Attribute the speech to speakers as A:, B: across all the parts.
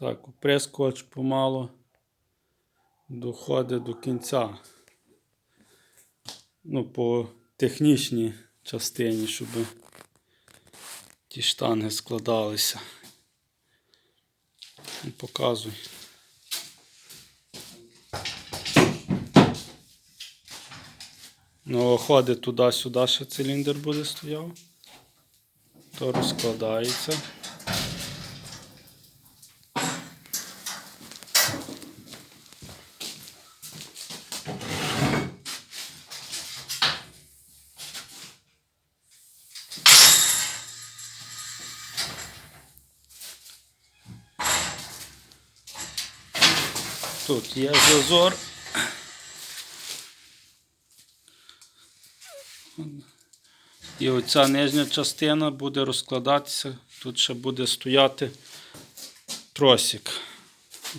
A: Так, оприскувач помало доходить до кінця. Ну, по технічній частині, щоб ті штанги складалися. Ну, Показуй. Ну, ходить туди-сюди, ще циліндр буде стояв. То розкладається. Тут є зазор. І оця нижня частина буде розкладатися. Тут ще буде стояти тросик.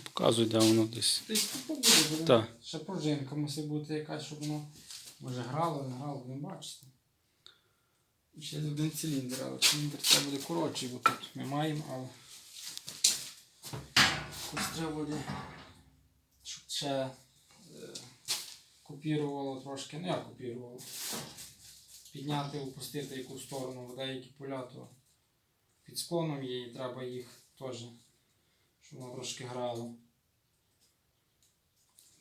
A: Показуй, де воно десь.
B: Десь побуде.
A: Так.
B: Ще пружинка мусить бути якась, щоб воно може грало, не грало, не бачите. Ще один циліндр, але циліндр це буде коротший, бо тут ми маємо, але якось треба буде, ще е, копірувало трошки, ну як копірувало. Підняти, опустити яку сторону, в деякі поля, то під склоном є і треба їх теж, щоб воно трошки грало.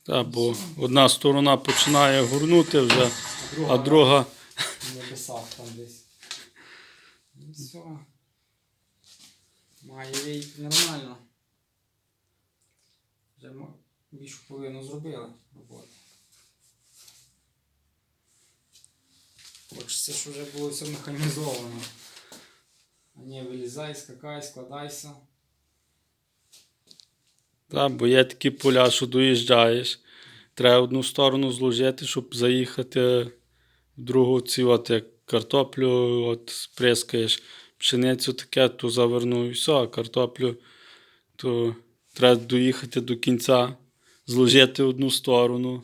A: Так, бо одна сторона починає горнути вже,
B: А
A: а друга.
B: в небесах там десь. Ну, все. Має вийти нормально. Вже більшу половину зробили роботи. Хочеться, щоб вже було все механізовано. А не вилізай, скакай, складайся.
A: Так, бо є такі поля, що доїжджаєш. Треба одну сторону зложити, щоб заїхати в другу ці, от як картоплю от сприскаєш, пшеницю таке, то завернув і все, а картоплю, то треба доїхати до кінця, зложити одну сторону,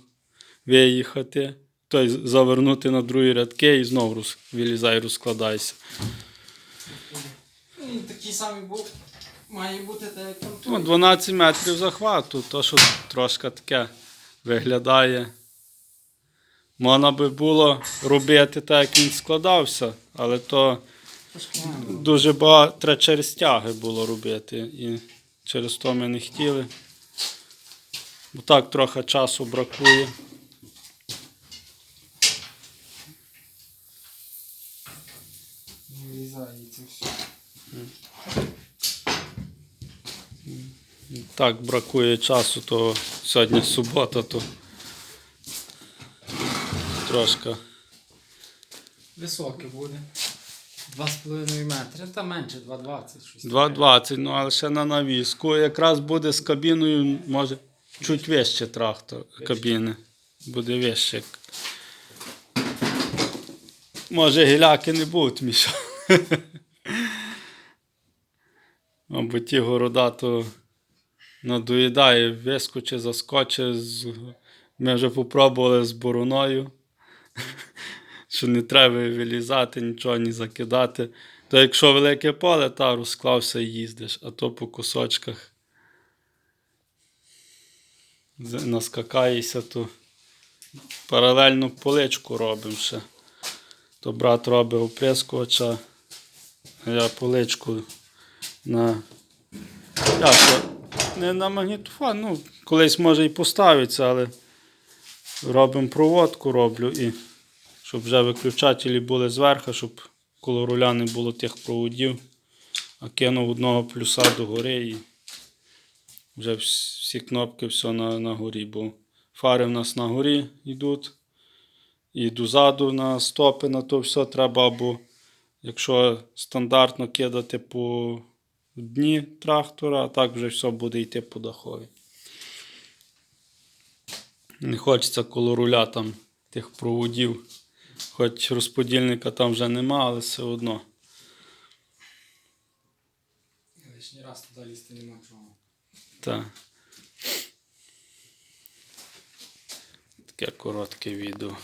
A: виїхати, той завернути на другі рядки і знову роз, вилізай, розкладайся.
B: Ну, такий самий був. Має бути так,
A: Ну, 12 метрів захвату, то що трошки таке виглядає. Можна би було робити так, як він складався, але то дуже багато треба через тяги було робити. І через то ми не хотіли. Бо так трохи часу бракує.
B: Все.
A: Так бракує часу, то сьогодні субота, то трошки.
B: Високе буде. 2,5 метри, та менше 2,20 щось.
A: 2,20, ну але ще на навіску. Якраз буде з кабіною, може, чуть вище трактор кабіни. Буде вище. Може, гіляки не будуть мішати. Або ті города, то надоїдає, вискоче, заскоче. Ми вже попробували з бороною. Що не треба вилізати, нічого не закидати. То якщо велике поле, та розклався і їздиш, а то по кусочках наскакаєшся, то паралельно поличку робимо ще. То брат робить оприскувача, а я поличку на. Як, не на магнітофон, ну, колись може і поставиться, але робимо проводку, роблю і щоб вже виключателі були зверху, щоб коло руля не було тих проводів, а кинув одного плюса до гори і вже всі кнопки все на, на горі, бо фари в нас на горі йдуть. І дозаду на стопи на то все треба, або якщо стандартно кидати по дні трактора, а так вже все буде йти по дахові. Не хочеться коло руля там тих проводів. Хоч розподільника там вже нема, але все одно.
B: Лишній раз туди лізти нема чого.
A: Так. Таке коротке відео.